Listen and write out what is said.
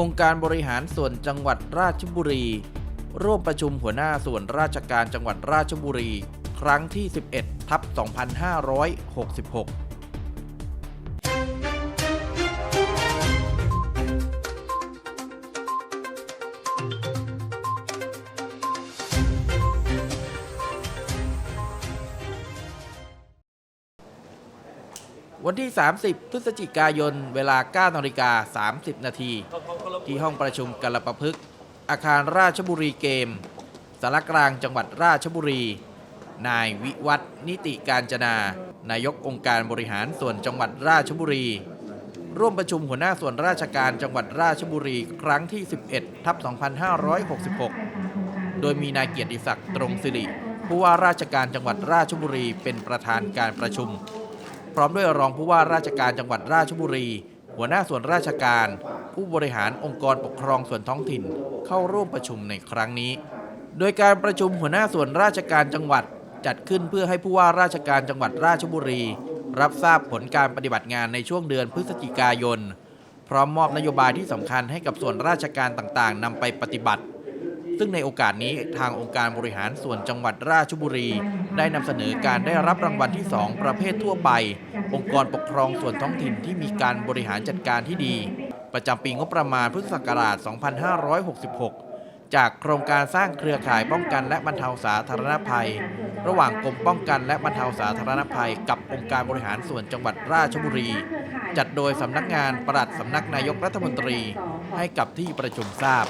องค์การบริหารส่วนจังหวัดราชบุรี ร่วมประชุมหัวหน้าส่วนราชการจังหวัดราชบุรี ครั้งที่ 11ทับ2566 วันที่ 30 พฤศจิกายน เวลา 9นาฬิกา30 นาที ที่ห้องประชุมกรประพฤกษ์อาคารราชบุรีเกมสารกลางจังหวัดราชบุรี นายวิวัฒน์นิติการจนา นายกองค์การบริหารส่วนจังหวัดราชบุรี ร่วมประชุมหัวหน้าส่วนราชการจังหวัดราชบุรีครั้งที่ 11 ทับ 2566 โดยมีนายเกียรติศักดิ์ตรงสิริผู้ว่าราชการจังหวัดราชบุรีเป็นประธานการประชุม พร้อมด้วยรองผู้ว่าราชการจังหวัดราชบุรี หัวหน้าส่วนราชการ ผู้บริหารองค์กรปกครองส่วนท้องถิ่นเข้าร่วมประชุมในครั้งนี้ โดยการประชุมหัวหน้าส่วนราชการจังหวัดจัดขึ้นเพื่อให้ผู้ว่าราชการจังหวัดราชบุรี รับทราบผลการปฏิบัติงานในช่วงเดือนพฤศจิกายน พร้อมมอบนโยบายที่สำคัญให้กับส่วนราชการต่างๆนำไปปฏิบัติ ซึ่งในโอกาสนี้ทางองค์การบริหารส่วนจังหวัดราชบุรี ได้นำเสนอการได้รับรางวัลที่ 2 ประเภททั่วไป องค์กรปกครองส่วนท้องถิ่นที่มีการบริหารจัดการที่ดี ประจำปีงบประมาณพุทธศักราช 2566 จากโครงการสร้างเครือข่ายป้องกันและบรรเทาสาธารณภัย ระหว่างกรมป้องกันและบรรเทาสาธารณภัย กับองค์การบริหารส่วนจังหวัดราชบุรี จัดโดยสำนักงานปลัดสำนักนายกรัฐมนตรี ให้กับที่ประชุมทราบ